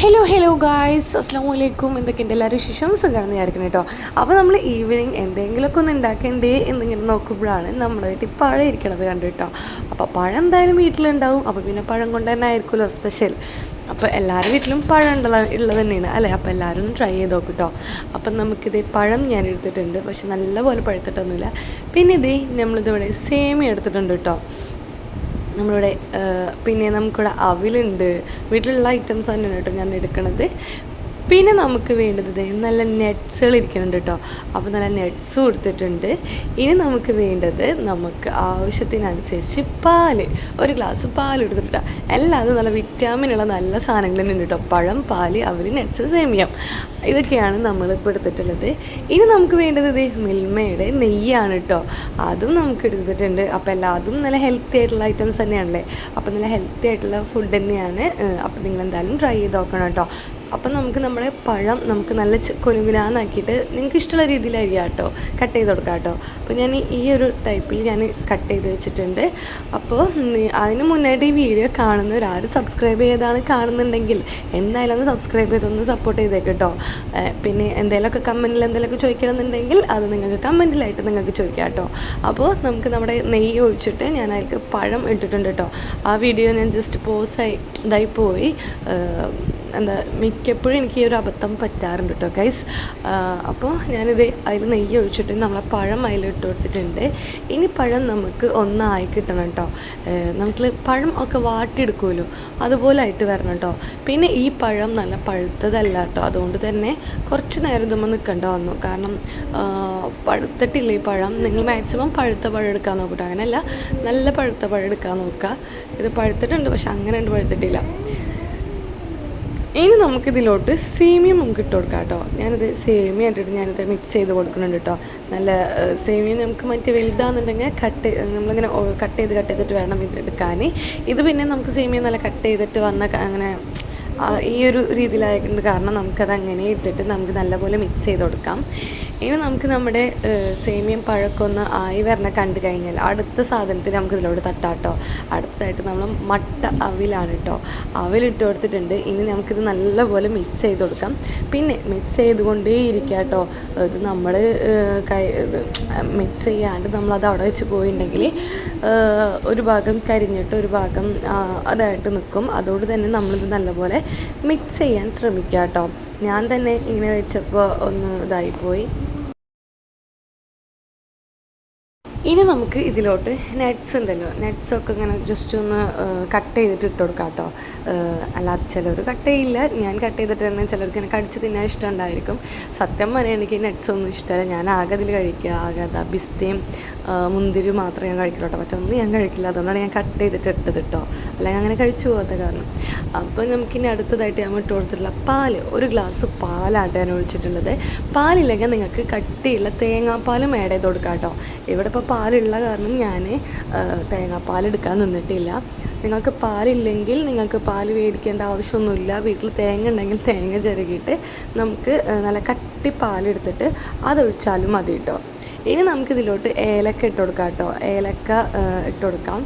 Hello hello guys അസ്സാം വലൈക്കും എന്തൊക്കെയുണ്ട് എല്ലാവരും വിശേഷം? സുഖമാണെന്ന് വിചാരിക്കണം കേട്ടോ. അപ്പോൾ നമ്മൾ ഈവനിങ് എന്തെങ്കിലുമൊക്കെ ഒന്ന് ഉണ്ടാക്കണ്ടേ എന്നിങ്ങനെ നോക്കുമ്പോഴാണ് നമ്മളായിട്ട് പഴം ഇരിക്കണത് കണ്ടു കേട്ടോ. അപ്പോൾ പഴം എന്തായാലും വീട്ടിലുണ്ടാവും. അപ്പോൾ പിന്നെ പഴം കൊണ്ട് തന്നെ ആയിരിക്കുമല്ലോ സ്പെഷ്യൽ അപ്പോൾ എല്ലാവരുടെ വീട്ടിലും പഴം ഉള്ളത് ഉള്ളത് തന്നെയാണ്. അല്ലേ? അപ്പോൾ എല്ലാവരും ഒന്ന് ട്രൈ ചെയ്ത് നോക്കും കേട്ടോ. അപ്പം നമുക്കിത് പഴം ഞാൻ എടുത്തിട്ടുണ്ട്. പക്ഷെ നല്ലപോലെ പഴുത്തിട്ടൊന്നുമില്ല. പിന്നെ ഇതേ നമ്മളിതിവിടെ സേമിയ എടുത്തിട്ടുണ്ട് കേട്ടോ. നമ്മളിവിടെ പിന്നെ നമുക്കിവിടെ അവിലുണ്ട്. വീട്ടിലുള്ള ഐറ്റംസ് തന്നെയാണ് കേട്ടോ ഞാൻ എടുക്കണത്. പിന്നെ നമുക്ക് വേണ്ടത് നല്ല നെറ്റ്സുകൾ ഇരിക്കുന്നുണ്ട് കേട്ടോ അപ്പോൾ നല്ല നെറ്റ്സ് കൊടുത്തിട്ടുണ്ട് ഇനി നമുക്ക് വേണ്ടത് നമുക്ക് ആവശ്യത്തിനനുസരിച്ച് പാൽ ഒരു ഗ്ലാസ് പാൽ എടുത്തിട്ട് എല്ലാതും നല്ല വിറ്റാമിനുള്ള നല്ല സാധനങ്ങൾ തന്നെ ഉണ്ട് കേട്ടോ പഴം പാൽ അവർ നെറ്റ്സ് സേമിയം. ഇതൊക്കെയാണ് നമ്മളിപ്പോൾ എടുത്തിട്ടുള്ളത്. ഇനി നമുക്ക് വേണ്ടത് ഇത് മിൽമയുടെ നെയ്യാണ് കേട്ടോ അതും നമുക്ക് എടുത്തിട്ടുണ്ട്. അപ്പോൾ എല്ലാതും നല്ല ഹെൽത്തി ആയിട്ടുള്ള ഐറ്റംസ് തന്നെയാണല്ലേ? അപ്പോൾ നല്ല ഹെൽത്തി ആയിട്ടുള്ള ഫുഡ് തന്നെയാണ്. അപ്പോൾ നിങ്ങൾ എന്തായാലും ട്രൈ ചെയ്ത് നോക്കണം കേട്ടോ അപ്പം നമുക്ക് നമ്മുടെ പഴം നമുക്ക് നല്ല കുനുകുനാന്നാക്കിയിട്ട് നിങ്ങൾക്ക് ഇഷ്ടമുള്ള രീതിയിലായിരിക്കാം കേട്ടോ. കട്ട് ചെയ്ത് കൊടുക്കാം കേട്ടോ. അപ്പോൾ ഞാൻ ഈ- ഒരു ടൈപ്പിൽ ഞാൻ കട്ട് ചെയ്ത് വെച്ചിട്ടുണ്ട്. അപ്പോൾ അതിന് മുന്നായിട്ട് ഈ വീഡിയോ കാണുന്നവർ ആരും സബ്സ്ക്രൈബ് ചെയ്താണ് കാണുന്നുണ്ടെങ്കിൽ എന്തായാലും ഒന്ന് സബ്സ്ക്രൈബ് ചെയ്തൊന്ന് സപ്പോർട്ട് ചെയ്തേക്ക് കേട്ടോ. പിന്നെ എന്തെങ്കിലുമൊക്കെ കമന്റിൽ എന്തെങ്കിലുമൊക്കെ ചോദിക്കണമെന്നുണ്ടെങ്കിൽ അത് നിങ്ങൾക്ക് കമന്റിലായിട്ട് നിങ്ങൾക്ക് ചോദിക്കാം കേട്ടോ. അപ്പോൾ നമുക്ക് നമ്മുടെ നെയ്യ് ഒഴിച്ചിട്ട് ഞാൻ അതിലേക്ക് പഴം ഇട്ടിട്ടുണ്ട് കേട്ടോ. ആ വീഡിയോ ഞാൻ ജസ്റ്റ് പോസ് ആയി ഇതായി പോയി. എന്താ മിക്കപ്പോഴും എനിക്ക് ഈ ഒരു അബദ്ധം പറ്റാറുണ്ട് കേട്ടോ ഗൈസ് അപ്പോൾ ഞാനിത് അതിൽ നെയ്യ് ഒഴിച്ചിട്ട് നമ്മളെ പഴം അതിൽ ഇട്ട് കൊടുത്തിട്ടുണ്ട്. ഇനി പഴം നമുക്ക് ഒന്നായി കിട്ടണം കേട്ടോ നമുക്ക് പഴം ഒക്കെ വാട്ടിയെടുക്കുമല്ലോ അതുപോലെ ആയിട്ട് വരണം കേട്ടോ പിന്നെ ഈ പഴം നല്ല പഴുത്തതല്ല കേട്ടോ അതുകൊണ്ട് തന്നെ കുറച്ച് നേരം ഇതുമ്പോൾ നിൽക്കേണ്ട വന്നു. കാരണം പഴുത്തിട്ടില്ല ഈ പഴം. നിങ്ങൾ മാക്സിമം പഴുത്ത പഴം എടുക്കാൻ നോക്കട്ടോ അങ്ങനെയല്ല നല്ല പഴുത്ത പഴം എടുക്കാൻ നോക്കുക. ഇത് പഴുത്തിട്ടുണ്ട് പക്ഷെ അങ്ങനെ ഉണ്ട് പഴുത്തിട്ടില്ല. ഇനി നമുക്കിതിലോട്ട് സേമിയ നമുക്ക് ഇട്ട് കൊടുക്കാം കേട്ടോ. ഞാനിത് സേമിയ ഇട്ടിട്ട് ഞാനിത് മിക്സ് ചെയ്ത് കൊടുക്കുന്നുണ്ട് കേട്ടോ. നല്ല സേമിയ നമുക്ക് മറ്റേ വലുതാണെന്നുണ്ടെങ്കിൽ കട്ട് നമ്മളിങ്ങനെ കട്ട് ചെയ്ത് കട്ട് ചെയ്തിട്ട് വേണം ഇത് എടുക്കാൻ ഇത് പിന്നെ നമുക്ക് സേമിയ നല്ല കട്ട് ചെയ്തിട്ട് വന്ന അങ്ങനെ ഈ ഒരു രീതിയിലായിട്ടുണ്ട്. കാരണം നമുക്കത് അങ്ങനെ ഇട്ടിട്ട് നമുക്ക് നല്ലപോലെ മിക്സ് ചെയ്ത് കൊടുക്കാം. ഇനി നമുക്ക് നമ്മുടെ സേമിയം പഴക്കൊന്ന് ആയി വരണ കണ്ടു കഴിഞ്ഞാൽ അടുത്ത സാധനത്തിന് നമുക്ക് ഇതിലോട്ട് തട്ടാട്ടോ. അടുത്തതായിട്ട് നമ്മൾ മട്ട അവിലാണ് കേട്ടോ അവിലിട്ട് കൊടുത്തിട്ടുണ്ട്. ഇനി നമുക്കിത് നല്ലപോലെ മിക്സ് ചെയ്ത് കൊടുക്കാം. പിന്നെ മിക്സ് ചെയ്തുകൊണ്ടേ ഇരിക്കുക കേട്ടോ ഇത് നമ്മൾ കൈ മിക്സ് ചെയ്യാണ്ട് നമ്മളത് അവിടെ വെച്ച് പോയിട്ടുണ്ടെങ്കിൽ ഒരു ഭാഗം കരിഞ്ഞിട്ട് ഒരു ഭാഗം അതായിട്ട് നിൽക്കും അതുകൊണ്ട് തന്നെ നമ്മളിത് നല്ലപോലെ മിക്സ് ചെയ്യാൻ ശ്രമിക്കുക കേട്ടോ ഞാൻ തന്നെ ഇങ്ങനെ വെച്ചപ്പോൾ ഒന്ന് ഇതായിപ്പോയി ഇനി നമുക്ക് ഇതിലോട്ട് നട്ട്സ് ഉണ്ടല്ലോ. നട്ട്സൊക്കെ ഇങ്ങനെ ജസ്റ്റ് ഒന്ന് കട്ട് ചെയ്തിട്ട് ഇട്ട് കൊടുക്കാം കേട്ടോ അല്ലാതെ ചിലർ കട്ട് ചെയ്യില്ല. ഞാൻ കട്ട് ചെയ്തിട്ട് തന്നെ ചിലർക്ക് ഇങ്ങനെ കടിച്ച് തിന്നാൻ ഇഷ്ടം ഉണ്ടായിരിക്കും സത്യം പറയാൻ എനിക്ക് നട്ട്സ് ഒന്നും ഇഷ്ടമല്ല. ഞാൻ ആകെ അതിൽ കഴിക്കുക. ആകെ അതാ ബിസ്തയും മുന്തിരി മാത്രമേ ഞാൻ കഴിക്കുള്ളൂ കേട്ടോ മറ്റൊന്നും ഞാൻ കഴിക്കില്ല. അതുകൊണ്ടാണ് ഞാൻ കട്ട് ചെയ്തിട്ട് ഇട്ടത് കേട്ടോ അല്ലെങ്കിൽ അങ്ങനെ കഴിച്ചു പോകാത്ത കാരണം. അപ്പോൾ നമുക്കിനി അടുത്തതായിട്ട് ഞാൻ ഇട്ട് കൊടുത്തിട്ടുള്ള പാൽ. ഒരു ഗ്ലാസ് പാലാണ് ഞാൻ ഒഴിച്ചിട്ടുള്ളത്. പാലില്ലെങ്കിൽ നിങ്ങൾക്ക് കട്ടിയുള്ള തേങ്ങാപ്പാലും ആഡ് ചെയ്ത് കൊടുക്കാം കേട്ടോ ഇവിടെ ഇപ്പോൾ പാലുള്ള കാരണം ഞാൻ തേങ്ങാപ്പാൽ എടുക്കാൻ നിന്നിട്ടില്ല. നിങ്ങൾക്ക് പാലില്ലെങ്കിൽ നിങ്ങൾക്ക് പാൽ മേടിക്കേണ്ട ആവശ്യമൊന്നുമില്ല. വീട്ടിൽ തേങ്ങ ഉണ്ടെങ്കിൽ തേങ്ങ ചിരകിയിട്ട് നമുക്ക് നല്ല കട്ടി പാലെടുത്തിട്ട് അതൊഴിച്ചാലും മതി കേട്ടോ ഇനി നമുക്കിതിലോട്ട് ഏലക്ക ഇട്ട് കൊടുക്കാം കേട്ടോ ഏലക്ക ഇട്ട് കൊടുക്കാം.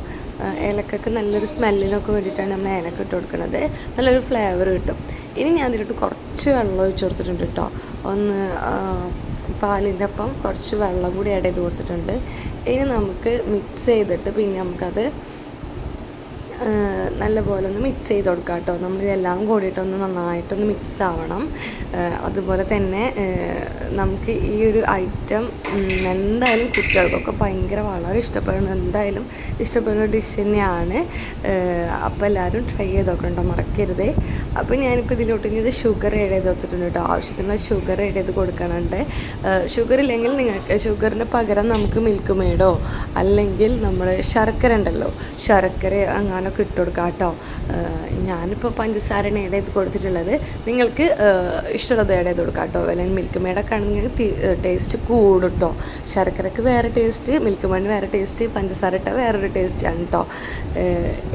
ഏലക്കൊക്കെ നല്ലൊരു സ്മെല്ലിനൊക്കെ വേണ്ടിയിട്ടാണ് നമ്മൾ ഏലക്ക ഇട്ട് കൊടുക്കുന്നത്. നല്ലൊരു ഫ്ലേവർ കിട്ടും. ഇനി ഞാൻ ഇതിലോട്ട് കുറച്ച് വെള്ളം ഒഴിച്ചു കൊടുത്തിട്ടുണ്ട് കേട്ടോ ഒന്ന് പാലിന്റെ ഒപ്പം കുറച്ച് വെള്ളം കൂടി ചെയ്ത് കൊടുത്തിട്ടുണ്ട്. ഇനി നമുക്ക് മിക്സ് ചെയ്തിട്ട് പിന്നെ നമുക്കത് നല്ലപോലെ ഒന്ന് മിക്സ് ചെയ്ത് കൊടുക്കാം കേട്ടോ. നമ്മൾ ഇതെല്ലാം കൂടിയിട്ടൊന്ന് നന്നായിട്ടൊന്ന് മിക്സ് ആവണം. അതുപോലെ തന്നെ നമുക്ക് ഈ ഒരു ഐറ്റം എന്തായാലും കുട്ടികൾക്കൊക്കെ ഭയങ്കര വളരെ ഇഷ്ടപ്പെടണം എന്തായാലും ഇഷ്ടപ്പെടുന്ന ഡിഷ് തന്നെയാണ്. അപ്പോൾ എല്ലാവരും ട്രൈ ചെയ്ത് നോക്കണം മറക്കരുതേ. അപ്പോൾ ഞാനിപ്പോൾ ഇതിലോട്ട് ഇനി ഇത് ഷുഗർ ആഡ് ചെയ്ത് കൊടുത്തിട്ടുണ്ട് കേട്ടോ. ആവശ്യത്തിനുള്ള ഷുഗർ ആഡ് ചെയ്ത് കൊടുക്കണുണ്ട് ഷുഗർ ഇല്ലെങ്കിൽ നിങ്ങൾക്ക് ഷുഗറിന് പകരം നമുക്ക് മിൽക്ക് മേടോ അല്ലെങ്കിൽ നമ്മൾ ശർക്കര ഉണ്ടല്ലോ. ശർക്കര അങ്ങാനൊക്കെ ഇട്ട് കൊടുക്കാം കേട്ടോ ഞാനിപ്പോൾ പഞ്ചസാരയാണ് ചെയ്ത് കൊടുത്തിട്ടുള്ളത് നിങ്ങൾക്ക് ഇഷ്ടമുള്ളത് ചെയ്ത് കൊടുക്കാം കേട്ടോ. അല്ലെങ്കിൽ മിൽക്ക് മേടൊക്കെ ആണെങ്കിൽ ടേസ്റ്റ് കൂടും കേട്ടോ. ശർക്കരക്ക് വേറെ ടേസ്റ്റ് മിൽക്ക് മേടിന് വേറെ ടേസ്റ്റ് പഞ്ചസാര ഇട്ട വേറൊരു ടേസ്റ്റാണ് കേട്ടോ.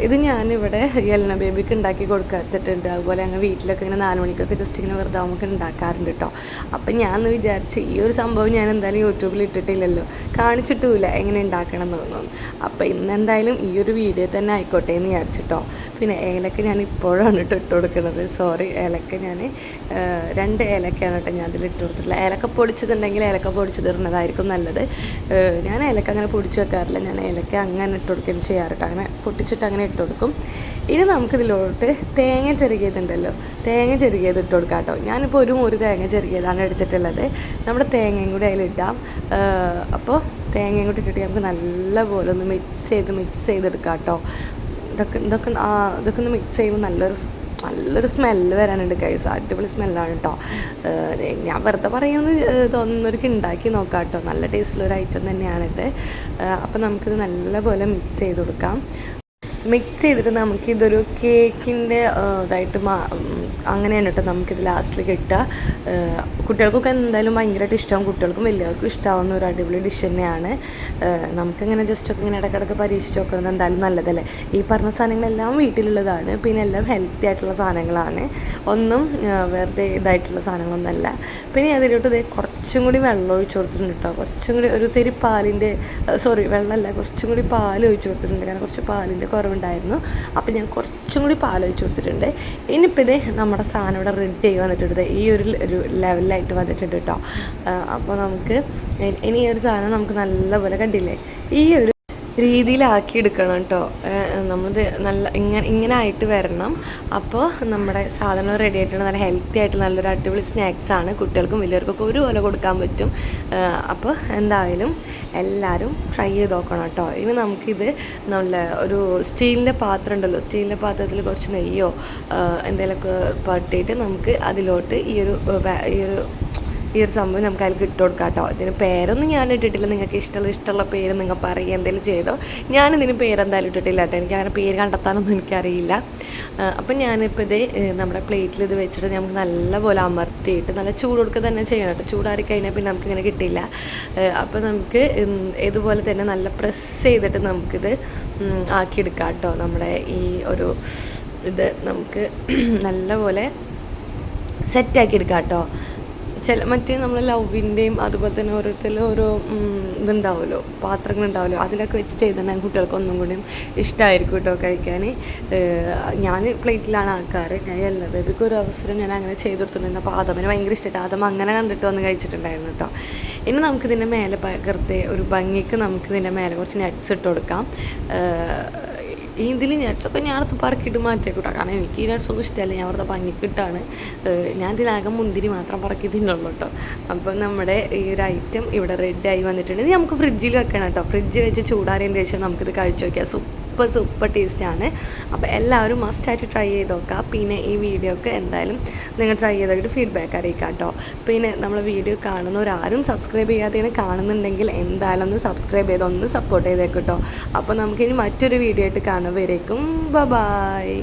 ഇത് ഞാനിവിടെ യെല്ലന ബേബിക്ക് ഉണ്ടാക്കി കൊടുക്കാത്തിട്ടുണ്ട് അതുപോലെ ഞങ്ങൾ വീട്ടിലൊക്കെ ഇങ്ങനെ നാല് മണിക്കൊക്കെ ജസ്റ്റ് ഇങ്ങനെ വെറുതെ നമുക്ക് ഉണ്ടാക്കാറുണ്ട് കേട്ടോ. അപ്പം ഞാൻ വിചാരിച്ച് ഈ ഒരു സംഭവം ഞാൻ എന്തായാലും യൂട്യൂബിൽ ഇട്ടിട്ടില്ലല്ലോ. കാണിച്ചിട്ടുമില്ല എങ്ങനെ ഉണ്ടാക്കണം എന്ന് തോന്നുന്നു അപ്പോൾ ഇന്ന് എന്തായാലും ഈ ഒരു വീഡിയോ തന്നെ ആയിക്കോട്ടെ. എന്ന് വിചാരിച്ചിട്ടോ. പിന്നെ ഏലക്ക ഞാൻ ഇപ്പോഴാണ് കേട്ടോ ഇട്ട് കൊടുക്കുന്നത്. സോറി ഏലക്ക ഞാൻ രണ്ട് ഏലക്കയാണ് കേട്ടോ ഞാൻ അതിൽ ഇട്ട് കൊടുത്തിട്ടുള്ളത്. ഏലക്ക പൊടിച്ചതുണ്ടെങ്കിൽ ഏലക്ക പൊടിച്ചതിടുന്നതായിരിക്കും നല്ലത്. ഞാൻ ഏലക്ക അങ്ങനെ പൊടിച്ച് വെക്കാറില്ല. ഞാൻ ഏലക്ക അങ്ങനെ ഇട്ട് കൊടുക്കുകയും ചെയ്യാറ് കേട്ടോ. അങ്ങനെ പൊട്ടിച്ചിട്ട് അങ്ങനെ ഇട്ട് കൊടുക്കും. ഇനി നമുക്കിതിലോട്ട് തേങ്ങ ചെറുകിയതുണ്ടല്ലോ. തേങ്ങ ചെറുകിയത് ഇട്ട് കൊടുക്കാം കേട്ടോ. ഞാനിപ്പോൾ ഒരു ഒരു തേങ്ങ ചെറുകിയതാണ് എടുത്തിട്ടുള്ളത്. നമ്മുടെ തേങ്ങയും കൂടി അതിലിടാം. അപ്പോൾ തേങ്ങയും കൂടി ഇട്ടിട്ട് നമുക്ക് നല്ലപോലെ ഒന്ന് മിക്സ് ചെയ്ത് മിക്സ് ചെയ്തെടുക്കാം കേട്ടോ. ഇതൊക്കെ ഇതൊക്കെ ഇതൊക്കെ ഒന്ന് മിക്സ് ചെയ്യുമ്പോൾ നല്ലൊരു നല്ലൊരു സ്മെല്ല് വരാനുണ്ട് കൈസ് അടിപൊളി സ്മെല്ലാണ് കേട്ടോ ഞാൻ വെറുതെ പറയുന്നത് തോന്നുന്നവർക്ക് ഉണ്ടാക്കി നോക്കാം കേട്ടോ നല്ല ഒരു ഐറ്റം തന്നെയാണിത് അപ്പോൾ നമുക്കിത് നല്ലപോലെ മിക്സ് ചെയ്ത് കൊടുക്കാം. മിക്സ് ചെയ്തിട്ട് നമുക്കിതൊരു കേക്കിന്റെ ഇതായിട്ട് മാ അങ്ങനെയാണ് കേട്ടോ നമുക്കിത് ലാസ്റ്റിൽ കിട്ടുക. കുട്ടികൾക്കൊക്കെ എന്തായാലും ഭയങ്കരമായിട്ട് ഇഷ്ടമാവും കുട്ടികൾക്കും വലിയവർക്കും ഇഷ്ടമാവുന്ന ഒരു അടിപൊളി ഡിഷ് തന്നെയാണ്. നമുക്കിങ്ങനെ ജസ്റ്റ് ഒക്കെ ഇങ്ങനെ ഇടയ്ക്കിടയ്ക്ക് പരീക്ഷിച്ച് നോക്കുന്നത് എന്തായാലും നല്ലതല്ലേ? ഈ പറഞ്ഞ സാധനങ്ങളെല്ലാം വീട്ടിലുള്ളതാണ്. പിന്നെ എല്ലാം ഹെൽത്തി ആയിട്ടുള്ള സാധനങ്ങളാണ്. ഒന്നും വെറുതെ ഇതായിട്ടുള്ള സാധനങ്ങളൊന്നുമല്ല പിന്നെ അതിലോട്ട് ഇതേ കുറച്ചും കൂടി വെള്ളം ഒഴിച്ചു കൊടുത്തിട്ടുണ്ട് കേട്ടോ കുറച്ചും കൂടി ഒരു തിരി പാലിന്റെ സോറി വെള്ളമല്ല കുറച്ചും കൂടി പാൽ ഒഴിച്ചു കൊടുത്തിട്ടുണ്ട്. കാരണം കുറച്ച് പാലിന്റെ കുറവുണ്ടായിരുന്നു അപ്പോൾ ഞാൻ കുറച്ചും കൂടി പാലോചിച്ച് കൊടുത്തിട്ടുണ്ട്. ഇനിയിപ്പോൾ നമ്മുടെ സാധനം ഇവിടെ റെഡി ആയി വന്നിട്ടുണ്ട്. ഈ ഒരു ഒരു ലെവലിലായിട്ട് വന്നിട്ടുണ്ട് കേട്ടോ അപ്പോൾ നമുക്ക് ഇനി ഈ ഒരു സാധനം നമുക്ക് നല്ലപോലെ കണ്ടില്ലേ? ഈ ഒരു രീതിയിലാക്കി എടുക്കണം കേട്ടോ നമ്മൾ നല്ല ഇങ്ങനെ ഇങ്ങനെ ആയിട്ട് വരണം. അപ്പോൾ നമ്മുടെ സാധനം റെഡി ആയിട്ടുള്ള നല്ല ഹെൽത്തി ആയിട്ട് നല്ലൊരു അടിപൊളി സ്നാക്സ് ആണ്. കുട്ടികൾക്കും വലിയവർക്കൊക്കെ ഒരുപോലെ കൊടുക്കാൻ പറ്റും. അപ്പോൾ എന്തായാലും എല്ലാവരും ട്രൈ ചെയ്ത് നോക്കണം കേട്ടോ ഇനി നമുക്കിത് നല്ല ഒരു സ്റ്റീലിന്റെ പാത്രം ഉണ്ടല്ലോ. സ്റ്റീലിന്റെ പാത്രത്തിൽ കുറച്ച് നെയ്യോ എന്തെങ്കിലുമൊക്കെ പട്ടിയിട്ട് നമുക്ക് അതിലോട്ട് ഈ ഒരു ഈ ഒരു ഈ ഒരു സംഭവം നമുക്ക് അതിൽ ഇട്ട് കൊടുക്കാം കേട്ടോ ഇതിന് പേരൊന്നും ഞാൻ ഇട്ടിട്ടില്ല. നിങ്ങൾക്ക് ഇഷ്ടമുള്ള ഇഷ്ടമുള്ള പേര് നിങ്ങൾ പറയുക എന്തെങ്കിലും ചെയ്തോ. ഞാനിതിന് പേരെന്തായാലും ഇട്ടിട്ടില്ല കേട്ടോ. എനിക്ക് അങ്ങനെ പേര് കണ്ടെത്താനൊന്നും എനിക്കറിയില്ല. അപ്പം ഞാനിപ്പോൾ ഇത് നമ്മുടെ പ്ലേറ്റിൽ ഇത് വെച്ചിട്ട് നമുക്ക് നല്ലപോലെ അമർത്തിയിട്ട് നല്ല ചൂട് കൊടുക്കുക തന്നെ ചെയ്യണം കേട്ടോ. ചൂടാറി കഴിഞ്ഞാൽ പിന്നെ നമുക്കിങ്ങനെ കിട്ടില്ല. അപ്പോൾ നമുക്ക് ഇതുപോലെ തന്നെ നല്ല പ്രസ് ചെയ്തിട്ട് നമുക്കിത് ആക്കിയെടുക്കാം കേട്ടോ. നമ്മുടെ ഈ ഒരു ഇത് നമുക്ക് നല്ലപോലെ സെറ്റാക്കി എടുക്കാം കേട്ടോ. ചില മറ്റേ നമ്മൾ ലവിന്റെയും അതുപോലെ തന്നെ ഓരോരുത്തരും ഓരോ ഇതുണ്ടാവുമല്ലോ പാത്രങ്ങളുണ്ടാവുമല്ലോ അതിലൊക്കെ വെച്ച് ചെയ്തിട്ടുണ്ടെങ്കിൽ കുട്ടികൾക്ക് ഒന്നും കൂടിയും ഇഷ്ടമായിരിക്കും കേട്ടോ കഴിക്കാൻ. ഞാൻ പ്ലേറ്റിലാണ് ആക്കാറ് ഞാൻ എല്ലാ ബേബിക്ക് ഒരു അവസരം ഞാൻ അങ്ങനെ ചെയ്ത് കൊടുത്തിട്ടുണ്ട്. അപ്പോൾ ആദമിന് ഭയങ്കര ഇഷ്ടമായിട്ട് ആദം അങ്ങനെ കണ്ടിട്ട് വന്ന് കഴിച്ചിട്ടുണ്ടായിരുന്നു കേട്ടോ. ഇനി നമുക്കിതിന്റെ മേലെ പകർത്തെ ഒരു ഭംഗിക്ക് നമുക്കിതിന്റെ മേലെ കുറച്ച് നട്ട്സ് ഇട്ട് കൊടുക്കാം. ഇതിൽ നട്ട്സൊക്കെ അടുത്ത് പറക്കിയിട്ട് മാറ്റിയേക്കൂട്ടോ. കാരണം എനിക്ക് ഈ നട്ട്സ് ഒന്നും ഇഷ്ടമല്ല. ഞാൻ അവിടുത്തെ ഭംഗിക്കിട്ടാണ്. ഞാൻ ഇതിലാകെ മുന്തിരി മാത്രം പറക്കി തിന്നുള്ളൂ കേട്ടോ അപ്പോൾ നമ്മുടെ ഈ ഒരു ഐറ്റം ഇവിടെ റെഡി ആയി വന്നിട്ടുണ്ട്. ഇത് നമുക്ക് ഫ്രിഡ്ജിൽ വെക്കണം കേട്ടോ ഫ്രിഡ്ജ് വെച്ച് ചൂടാറിയതിന് ശേഷം നമുക്കിത് കഴിച്ചു നോക്കിയാൽ സൂപ്പർ സൂപ്പർ സൂപ്പർ ടേസ്റ്റാണ്. അപ്പോൾ എല്ലാവരും മസ്റ്റായിട്ട് ട്രൈ ചെയ്ത് നോക്കുക പിന്നെ ഈ വീഡിയോക്ക് എന്തായാലും നിങ്ങൾ ട്രൈ ചെയ്തിട്ട് ഫീഡ്ബാക്ക് അറിയിക്കാം കേട്ടോ പിന്നെ നമ്മൾ വീഡിയോ കാണുന്നവരാരും സബ്സ്ക്രൈബ് ചെയ്യാതെയാണ് കാണുന്നുണ്ടെങ്കിൽ എന്തായാലും ഒന്ന് സബ്സ്ക്രൈബ് ചെയ്ത് ഒന്ന് സപ്പോർട്ട് ചെയ്തേക്കും അപ്പോൾ നമുക്കിനി മറ്റൊരു വീഡിയോ ആയിട്ട് കാണുമ്പോഴേക്കും ബ ബായ്